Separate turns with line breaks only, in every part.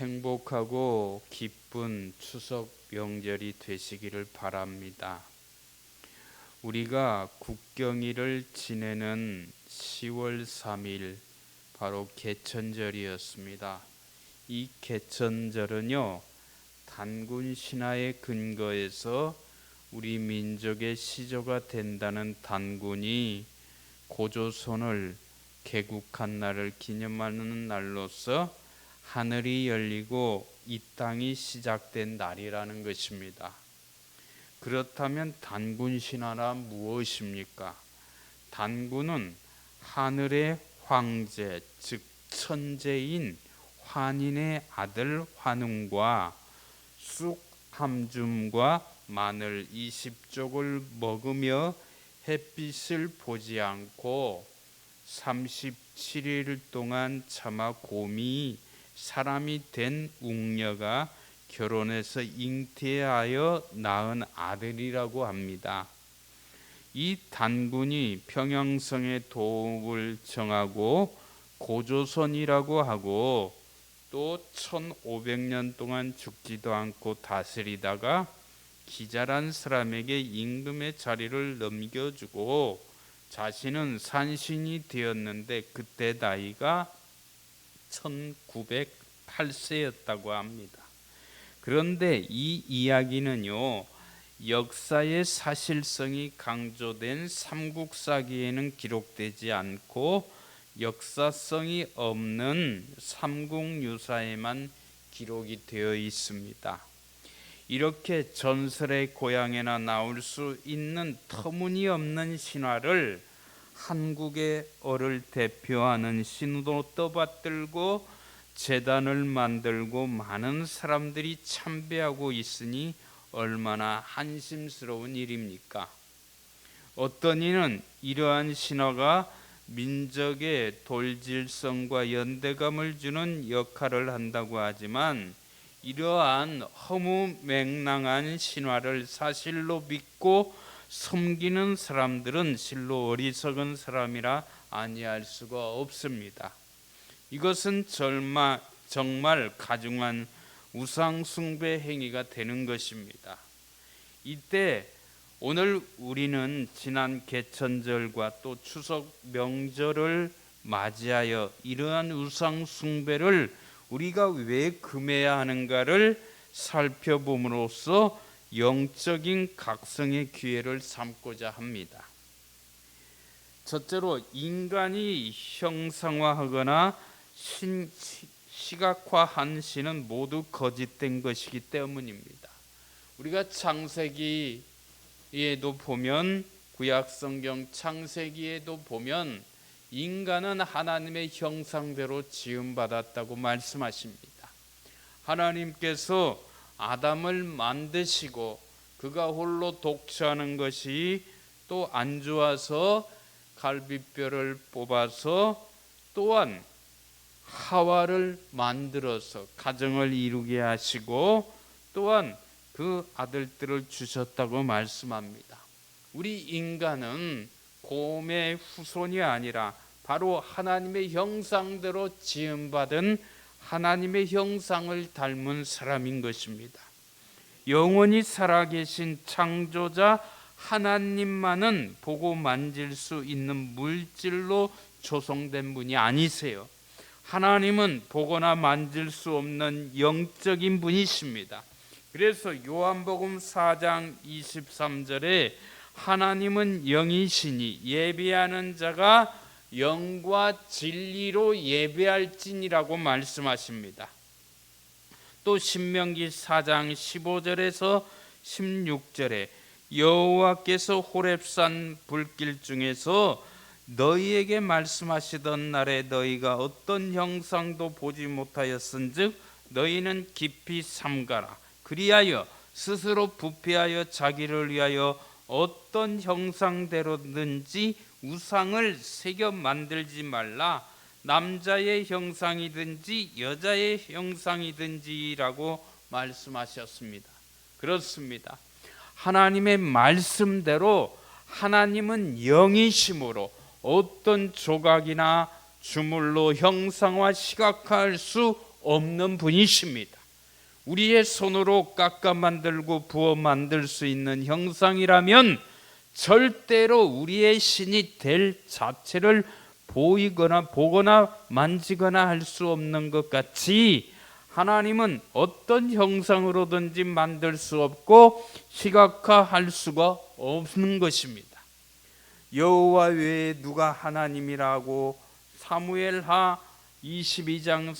행복하고 기쁜 추석 명절이 되시기를 바랍니다. 우리가 국경일을 지내는 10월 3일 바로 개천절이었습니다. 이 개천절은요 단군 신화의 근거에서 우리 민족의 시조가 된다는 단군이 고조선을 개국한 날을 기념하는 날로서 하늘이 열리고 이 땅이 시작된 날이라는 것입니다. 그렇다면 단군 신화라 무엇입니까? 단군은 하늘의 황제 즉 천재인 환인의 아들 환웅과 쑥 함줌과 마늘 20쪽을 먹으며 햇빛을 보지 않고 37일 동안 차마 곰이 사람이 된 웅녀가 결혼해서 잉태하여 낳은 아들이라고 합니다. 이 단군이 평양성의 도읍을 정하고 고조선이라고 하고 또 1500년 동안 죽지도 않고 다스리다가 기자란 사람에게 임금의 자리를 넘겨주고 자신은 산신이 되었는데 그때 나이가 1908세였다고 합니다. 그런데 이 이야기는요. 역사의 사실성이 강조된 삼국사기에는 기록되지 않고 역사성이 없는 삼국유사에만 기록이 되어 있습니다. 이렇게 전설의 고향에나 나올 수 있는 터무니없는 신화를 한국의 어를 대표하는 신으로 떠받들고 재단을 만들고 많은 사람들이 참배하고 있으니 얼마나 한심스러운 일입니까? 어떤 이는 이러한 신화가 민족의 돌질성과 연대감을 주는 역할을 한다고 하지만 이러한 허무 맹랑한 신화를 사실로 믿고 섬기는 사람들은 실로 어리석은 사람이라 아니할 수가 없습니다. 이것은 절마, 정말 가중한 우상 숭배 행위가 되는 것입니다. 이때 오늘 우리는 지난 개천절과 또 추석 명절을 맞이하여 이러한 우상 숭배를 우리가 왜 금해야 하는가를 살펴봄으로써 영적인 각성의 기회를 삼고자 합니다. 첫째로 인간이 형상화하거나 신, 시각화한 신은 모두 거짓된 것이기 때문입니다. 우리가 창세기에도 보면 구약 성경 창세기에도 보면 인간은 하나님의 형상대로 지음 받았다고 말씀하십니다. 하나님께서 아담을 만드시고 그가 홀로 독처하는 것이 또 안 좋아서 갈비뼈를 뽑아서 또한 하와를 만들어서 가정을 이루게 하시고 또한 그 아들들을 주셨다고 말씀합니다. 우리 인간은 곰의 후손이 아니라 바로 하나님의 형상대로 지음받은 하나님의 형상을 닮은 사람인 것입니다. 영원히 살아계신 창조자 하나님만은 보고 만질 수 있는 물질로 조성된 분이 아니세요. 하나님은 보거나 만질 수 없는 영적인 분이십니다. 그래서 요한복음 4장 23절에 하나님은 영이시니 예배하는 자가 영과 진리로 예배할지니라고 말씀하십니다. 또 신명기 4장 15절에서 16절에 여호와께서 호렙산 불길 중에서 너희에게 말씀하시던 날에 너희가 어떤 형상도 보지 못하였은즉 너희는 깊이 삼가라 그리하여 스스로 부패하여 자기를 위하여 어떤 형상대로든지 우상을 새겨 만들지 말라 남자의 형상이든지 여자의 형상이든지라고 말씀하셨습니다. 그렇습니다. 하나님의 말씀대로 하나님은 영이심으로 어떤 조각이나 주물로 형상화 시각할 수 없는 분이십니다. 우리의 손으로 깎아 만들고 부어 만들 수 있는 형상이라면 절대로 우리의 신이 될 자체를 보이거나 보거나 만지거나 할 수 없는 것 같이 하나님은 어떤 형상으로든지 만들 수 없고 시각화할 수가 없는 것입니다. 여호와 외에 누가 하나님이라고 사무엘하 22장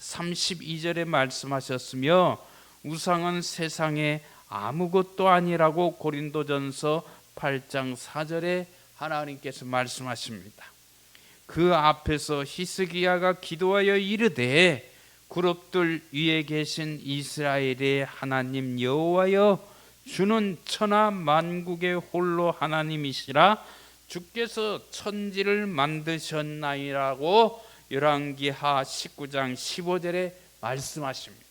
32절에 말씀하셨으며 우상은 세상에 아무것도 아니라고 고린도전서 8장 4절에 하나님께서 말씀하십니다. 그 앞에서 히스기야가 기도하여 이르되 그룹들 위에 계신 이스라엘의 하나님 여호와여 주는 천하 만국의 홀로 하나님이시라 주께서 천지를 만드셨나이라고 열왕기하 19장 15절에 말씀하십니다.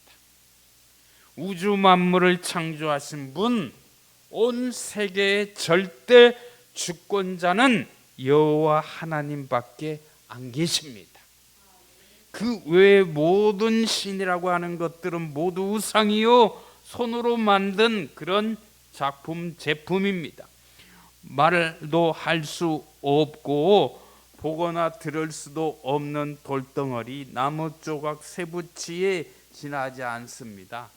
우주 만물을 창조하신 분, 온 세계의 절대 주권자는 여호와 하나님밖에 안 계십니다. 그 외의 모든 신이라고 하는 것들은 모두 우상이요 손으로 만든 그런 작품 제품입니다. 말도 할 수 없고 보거나 들을 수도 없는 돌덩어리 나무 조각 세부치에 지나지 않습니다.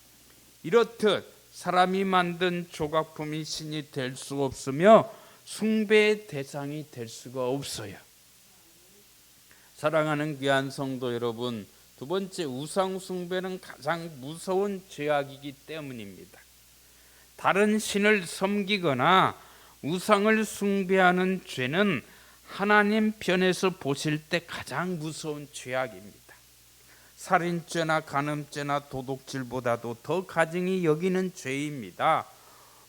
이렇듯 사람이 만든 조각품이 신이 될 수 없으며 숭배의 대상이 될 수가 없어요. 사랑하는 귀한 성도 여러분, 두 번째 우상 숭배는 가장 무서운 죄악이기 때문입니다. 다른 신을 섬기거나 우상을 숭배하는 죄는 하나님 편에서 보실 때 가장 무서운 죄악입니다. 살인죄나 간음죄나 도둑질보다도 더 가증히 여기는 죄입니다.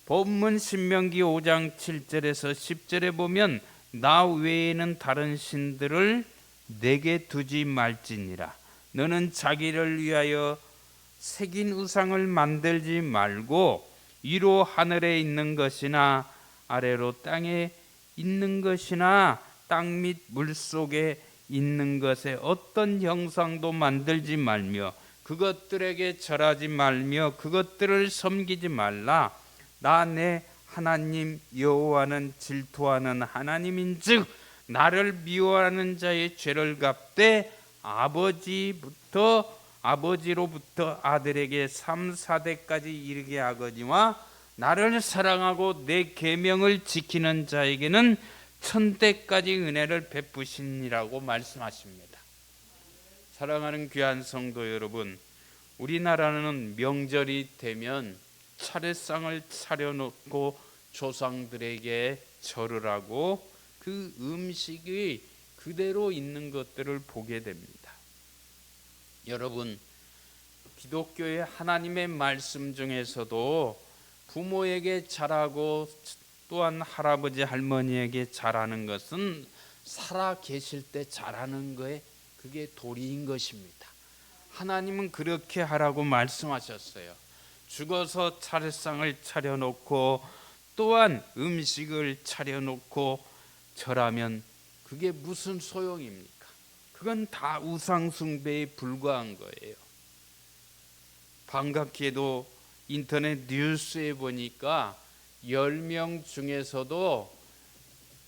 본문 신명기 5장 7절에서 10절에 보면 나 외에는 다른 신들을 내게 두지 말지니라 너는 자기를 위하여 새긴 우상을 만들지 말고 위로 하늘에 있는 것이나 아래로 땅에 있는 것이나 땅 및 물 속에 있는 것에 어떤 형상도 만들지 말며 그것들에게 절하지 말며 그것들을 섬기지 말라. 나 내 하나님 여호와는 질투하는 하나님인즉 나를 미워하는 자의 죄를 갚되 아버지부터 아버지로부터 아들에게 3, 4대까지 이르게 하거니와 나를 사랑하고 내 계명을 지키는 자에게는 천대까지 은혜를 베푸시니라고 말씀하십니다. 사랑하는 귀한 성도 여러분, 우리나라는 명절이 되면 차례상을 차려놓고 조상들에게 절을 하고 그 음식이 그대로 있는 것들을 보게 됩니다. 여러분, 기독교의 하나님의 말씀 중에서도 부모에게 잘하고 또한 할아버지 할머니에게 잘하는 것은 살아 계실 때 잘하는 거에 그게 도리인 것입니다. 하나님은 그렇게 하라고 말씀하셨어요. 죽어서 차례상을 차려놓고 또한 음식을 차려놓고 절하면 그게 무슨 소용입니까? 그건 다 우상숭배에 불과한 거예요. 반갑게도 인터넷 뉴스에 보니까 10명 중에서도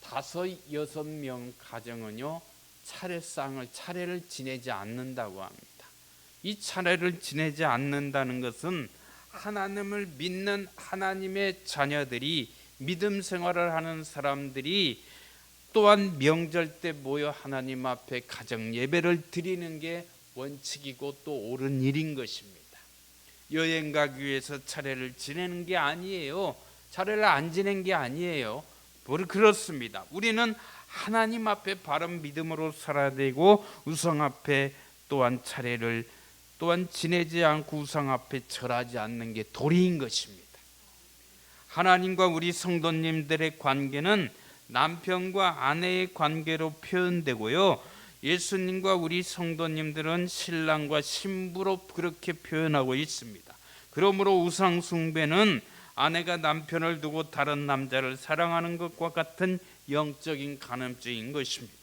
다섯 여섯 명 가정은요 차례상을 차례를 지내지 않는다고 합니다. 이 차례를 지내지 않는다는 것은 하나님을 믿는 하나님의 자녀들이 믿음 생활을 하는 사람들이 또한 명절 때 모여 하나님 앞에 가정 예배를 드리는 게 원칙이고 또 옳은 일인 것입니다. 여행 가기 위해서 차례를 지내는 게 아니에요. 차례를 안 지낸 게 아니에요. 뭘 그렇습니다. 우리는 하나님 앞에 바른 믿음으로 살아야 되고 우상 앞에 또한 차례를 또한 지내지 않고 우상 앞에 절하지 않는 게 도리인 것입니다. 하나님과 우리 성도님들의 관계는 남편과 아내의 관계로 표현되고요. 예수님과 우리 성도님들은 신랑과 신부로 그렇게 표현하고 있습니다. 그러므로 우상 숭배는 아내가 남편을 두고 다른 남자를 사랑하는 것과 같은 영적인 간음죄인 것입니다.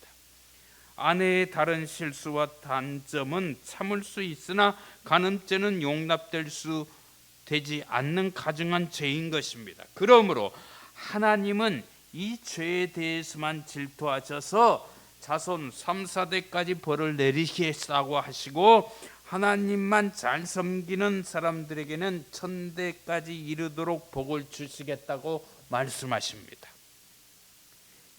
아내의 다른 실수와 단점은 참을 수 있으나 간음죄는 용납될 수 되지 않는 가증한 죄인 것입니다. 그러므로 하나님은 이 죄에 대해서만 질투하셔서 자손 3, 4대까지 벌을 내리시겠다고 하시고 하나님만 잘 섬기는 사람들에게는 천대까지 이르도록 복을 주시겠다고 말씀하십니다.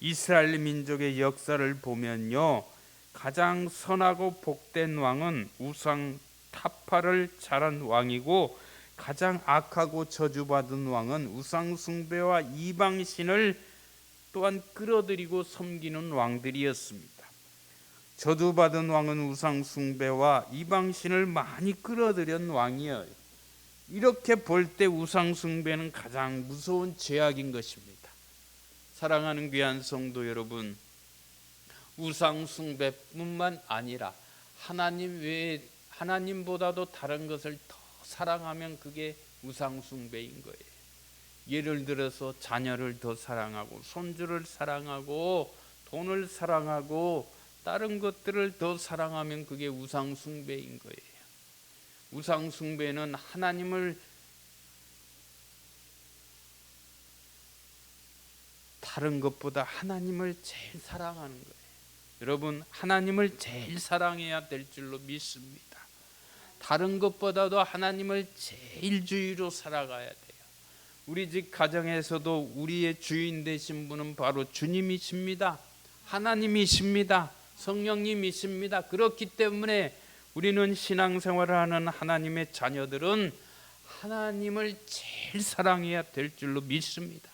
이스라엘 민족의 역사를 보면요. 가장 선하고 복된 왕은 우상 타파를 잘한 왕이고 가장 악하고 저주받은 왕은 우상 숭배와 이방 신을 또한 끌어들이고 섬기는 왕들이었습니다. 저주받은 왕은 우상 숭배와 이방 신을 많이 끌어들인 왕이에요. 이렇게 볼 때 우상 숭배는 가장 무서운 죄악인 것입니다. 사랑하는 귀한 성도 여러분, 우상 숭배뿐만 아니라 하나님 외에 하나님보다도 다른 것을 더 사랑하면 그게 우상 숭배인 거예요. 예를 들어서 자녀를 더 사랑하고 손주를 사랑하고 돈을 사랑하고 다른 것들을 더 사랑하면 그게 우상 숭배인 거예요. 우상 숭배는 하나님을 다른 것보다 하나님을 제일 사랑하는 거예요. 여러분 하나님을 제일 사랑해야 될 줄로 믿습니다. 다른 것보다도 하나님을 제일 주의로 살아가야 돼요. 우리 집 가정에서도 우리의 주인 되신 분은 바로 주님이십니다. 하나님이십니다. 성령님이십니다. 그렇기 때문에 우리는 신앙생활을 하는 하나님의 자녀들은 하나님을 제일 사랑해야 될 줄로 믿습니다.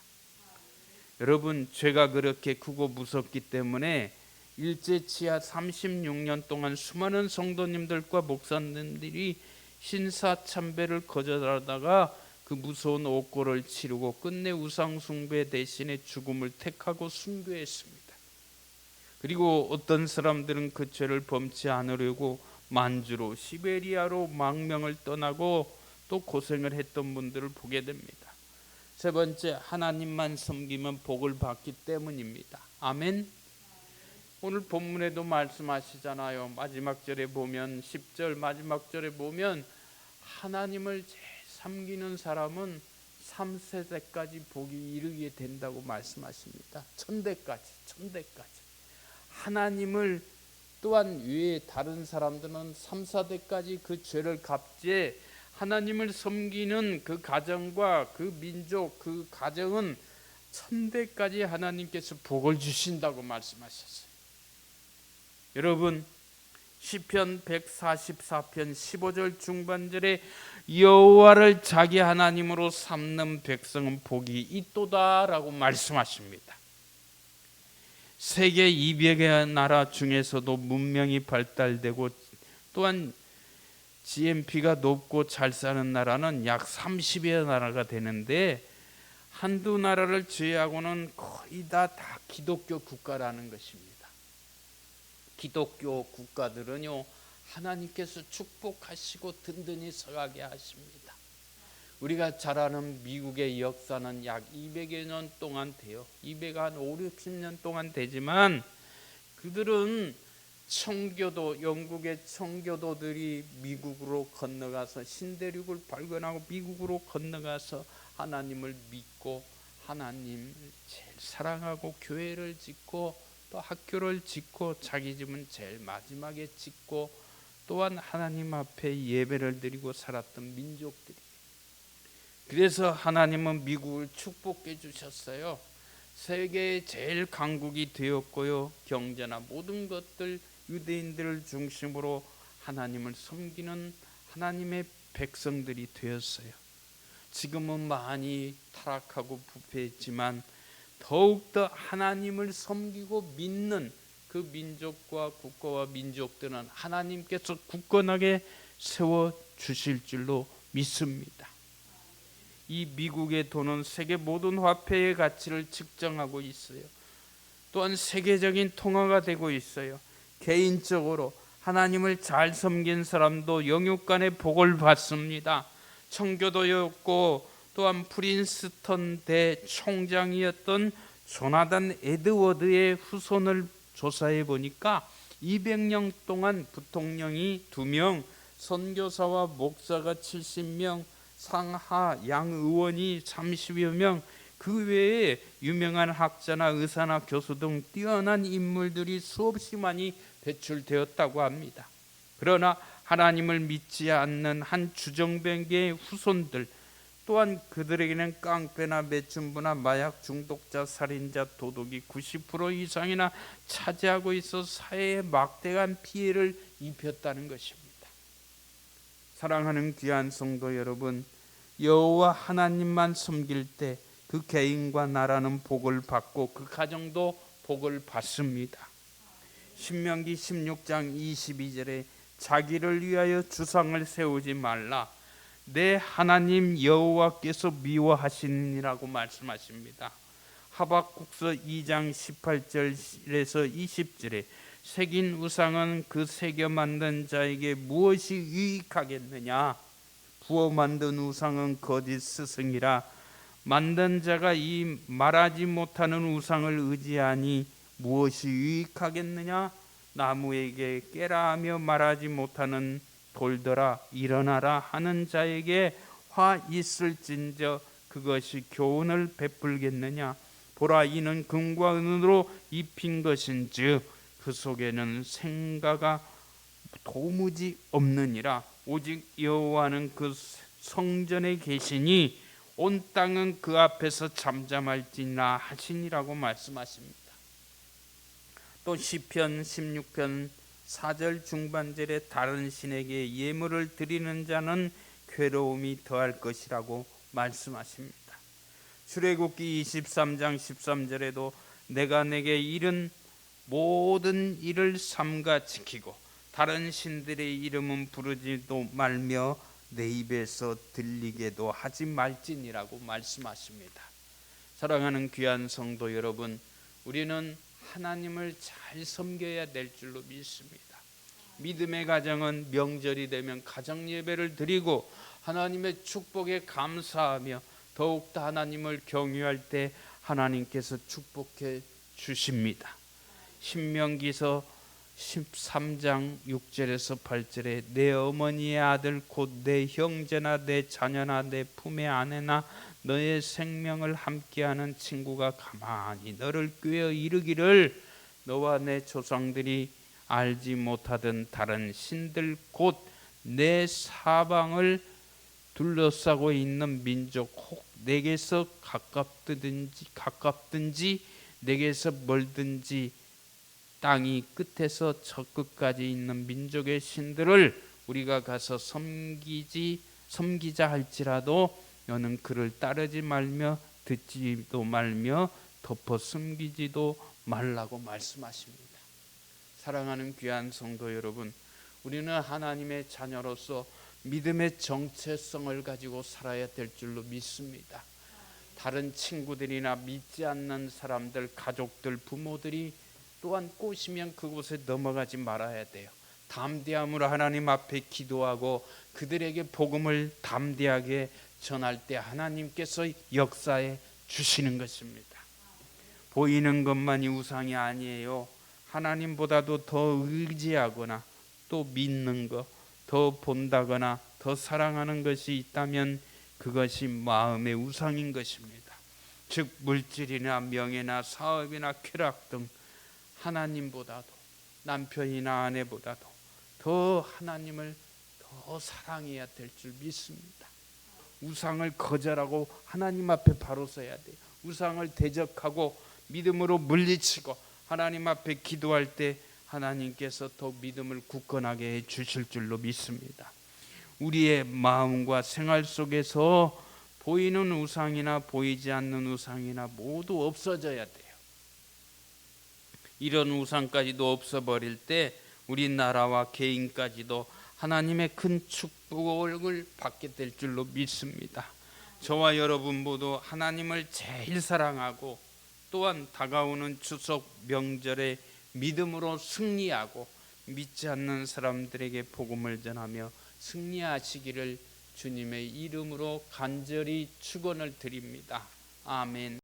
여러분 죄가 그렇게 크고 무섭기 때문에 일제 치하 36년 동안 수많은 성도님들과 목사님들이 신사 참배를 거절하다가 그 무서운 옥고를 치르고 끝내 우상 숭배 대신에 죽음을 택하고 순교했습니다. 그리고 어떤 사람들은 그 죄를 범치 않으려고 만주로 시베리아로 망명을 떠나고 또 고생을 했던 분들을 보게 됩니다. 세 번째 하나님만 섬기면 복을 받기 때문입니다. 아멘. 오늘 본문에도 말씀하시잖아요. 마지막 절에 보면 10절 마지막 절에 보면 하나님을 섬기는 사람은 3세대까지 복이 이르게 된다고 말씀하십니다. 천대까지, 천대까지. 하나님을 또한 외에 다른 사람들은 3, 4대까지 그 죄를 갚지 하나님을 섬기는 그 가정과 그 민족 그 가정은 천대까지 하나님께서 복을 주신다고 말씀하셨어요. 여러분 시편 144편 15절 중반절에 여호와를 자기 하나님으로 삼는 백성은 복이 있도다라고 말씀하십니다. 세계 200여 나라 중에서도 문명이 발달되고 또한 GNP가 높고 잘 사는 나라는 약 30여 나라가 되는데 한두 나라를 제외하고는 거의 다, 다 기독교 국가라는 것입니다. 기독교 국가들은요 하나님께서 축복하시고 든든히 서가게 하십니다. 우리가 잘 아는 미국의 역사는 약 200여 년 동안 돼요. 200 한 5, 60년 동안 되지만 그들은 청교도 영국의 청교도들이 미국으로 건너가서 신대륙을 발견하고 미국으로 건너가서 하나님을 믿고 하나님 제일 사랑하고 교회를 짓고 또 학교를 짓고 자기 집은 제일 마지막에 짓고 또한 하나님 앞에 예배를 드리고 살았던 민족들이 그래서 하나님은 미국을 축복해 주셨어요. 세계의 제일 강국이 되었고요. 경제나 모든 것들 유대인들을 중심으로 하나님을 섬기는 하나님의 백성들이 되었어요. 지금은 많이 타락하고 부패했지만 더욱더 하나님을 섬기고 믿는 그 민족과 국가와 민족들은 하나님께서 굳건하게 세워 주실 줄로 믿습니다. 이 미국의 돈은 세계 모든 화폐의 가치를 측정하고 있어요. 또한 세계적인 통화가 되고 있어요. 개인적으로 하나님을 잘 섬긴 사람도 영육간의 복을 받습니다. 청교도였고 또한 프린스턴 대 총장이었던 조나단 에드워드의 후손을 조사해 보니까 200년 동안 부통령이 2명, 선교사와 목사가 70명, 상하 양 의원이 30여 명, 그 외에 유명한 학자나 의사나 교수 등 뛰어난 인물들이 수없이 많이 배출되었다고 합니다. 그러나 하나님을 믿지 않는 한 주정뱅개의 후손들 또한 그들에게는 깡패나 매춘부나 마약 중독자, 살인자, 도둑이 90% 이상이나 차지하고 있어 사회에 막대한 피해를 입혔다는 것입니다. 사랑하는 귀한 성도 여러분, 여호와 하나님만 섬길 때 그 개인과 나라는 복을 받고 그 가정도 복을 받습니다. 신명기 16장 22절에 자기를 위하여 주상을 세우지 말라 내 하나님 여호와께서 미워하시니라고 말씀하십니다. 하박국서 2장 18절에서 20절에 새긴 우상은 그 새겨 만든 자에게 무엇이 유익하겠느냐? 부어 만든 우상은 거짓 스승이라. 만든 자가 이 말하지 못하는 우상을 의지하니 무엇이 유익하겠느냐? 나무에게 깨라 하며 말하지 못하는 돌더라 일어나라 하는 자에게 화 있을진저 그것이 교훈을 베풀겠느냐? 보라 이는 금과 은으로 입힌 것인즉 그 속에는 생가가 도무지 없느니라 오직 여호와는 그 성전에 계시니 온 땅은 그 앞에서 잠잠할지나 하시니라고 말씀하십니다. 또 시편 16편 4절 중반절에 다른 신에게 예물을 드리는 자는 괴로움이 더할 것이라고 말씀하십니다. 출애굽기 23장 13절에도 내가 내게 이른 모든 일을 삼가 지키고 다른 신들의 이름은 부르지도 말며 내 입에서 들리게도 하지 말지니라고 말씀하십니다. 사랑하는 귀한 성도 여러분, 우리는 하나님을 잘 섬겨야 될 줄로 믿습니다. 믿음의 가정은 명절이 되면 가정 예배를 드리고 하나님의 축복에 감사하며 더욱더 하나님을 경유할 때 하나님께서 축복해 주십니다. 신명기서 13장 6절에서 8절에 내 어머니의 아들 곧 내 형제나 내 자녀나 내 품의 아내나 너의 생명을 함께하는 친구가 가만히 너를 꾀어 이르기를 너와 내 조상들이 알지 못하던 다른 신들 곧 내 사방을 둘러싸고 있는 민족 혹 내게서 가깝든지 가깝든지 내게서 멀든지 땅이 끝에서 저 끝까지 있는 민족의 신들을 우리가 가서 섬기지 섬기자 할지라도 너는 그를 따르지 말며 듣지도 말며 덮어 숨기지도 말라고 말씀하십니다. 사랑하는 귀한 성도 여러분, 우리는 하나님의 자녀로서 믿음의 정체성을 가지고 살아야 될 줄로 믿습니다. 다른 친구들이나 믿지 않는 사람들, 가족들, 부모들이 또한 꼬시면 그곳에 넘어가지 말아야 돼요. 담대함으로 하나님 앞에 기도하고 그들에게 복음을 담대하게 전할 때 하나님께서 역사에 주시는 것입니다. 보이는 것만이 우상이 아니에요. 하나님보다도 더 의지하거나 또 믿는 것, 더 본다거나 더 사랑하는 것이 있다면 그것이 마음의 우상인 것입니다. 즉 물질이나 명예나 사업이나 쾌락 등 하나님보다도 남편이나 아내보다도 더 하나님을 더 사랑해야 될 줄 믿습니다. 우상을 거절하고 하나님 앞에 바로 서야 돼요. 우상을 대적하고 믿음으로 물리치고 하나님 앞에 기도할 때 하나님께서 더 믿음을 굳건하게 해 주실 줄로 믿습니다. 우리의 마음과 생활 속에서 보이는 우상이나 보이지 않는 우상이나 모두 없어져야 돼요. 이런 우상까지도 없어버릴 때 우리나라와 개인까지도 하나님의 큰 축복을 받게 될 줄로 믿습니다. 저와 여러분 모두 하나님을 제일 사랑하고 또한 다가오는 추석 명절에 믿음으로 승리하고 믿지 않는 사람들에게 복음을 전하며 승리하시기를 주님의 이름으로 간절히 축원을 드립니다. 아멘.